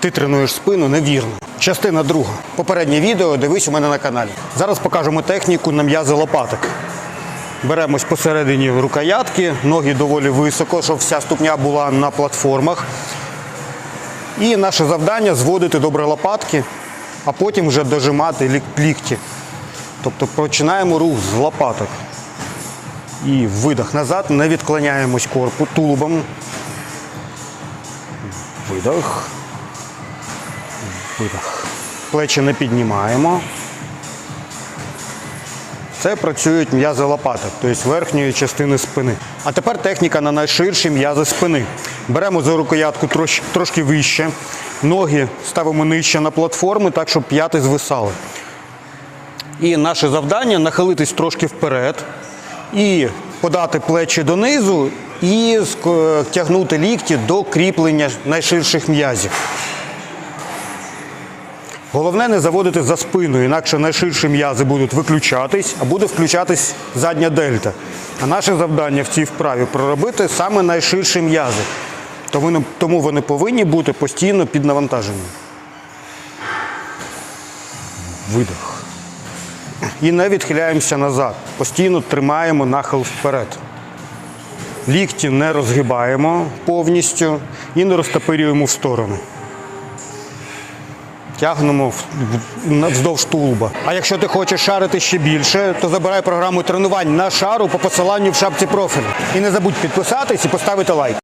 ти тренуєш спину невірно. Частина друга. Попереднє відео дивись у мене на каналі. Зараз покажемо техніку на м'язи лопаток. Беремось посередині рукоятки, ноги доволі високо, щоб вся ступня була на платформах. І наше завдання зводити добре лопатки, а потім вже дожимати лік- лікті. Тобто починаємо рух з лопаток. І видох назад, не відклоняємось корпу тулубом. Видох. Видох. Плечі не піднімаємо. Це працюють м'язи лопаток, тобто верхньої частини спини. А тепер техніка на найширші м'язи спини. Беремо за рукоятку трош- трошки вище, ноги ставимо нижче на платформи, так, щоб п'яти звисали. І наше завдання нахилитись трошки вперед і подати плечі донизу і тягнути лікті до кріплення найширших м'язів. Головне не заводити за спину, інакше найширші м'язи будуть виключатись, а буде включатись задня дельта. А наше завдання в цій вправі проробити саме найширші м'язи. Тому вони- повинні бути постійно під навантаженням. Видох. І не відхиляємося назад. Постійно тримаємо нахил вперед. Лікті не розгибаємо повністю і не розтопирюємо в сторону. Тягнемо вздовж тулуба. А якщо ти хочеш шарити ще більше, то забирай програму тренувань на шару по посиланню в шапці профілю. І не забудь підписатись і поставити лайк.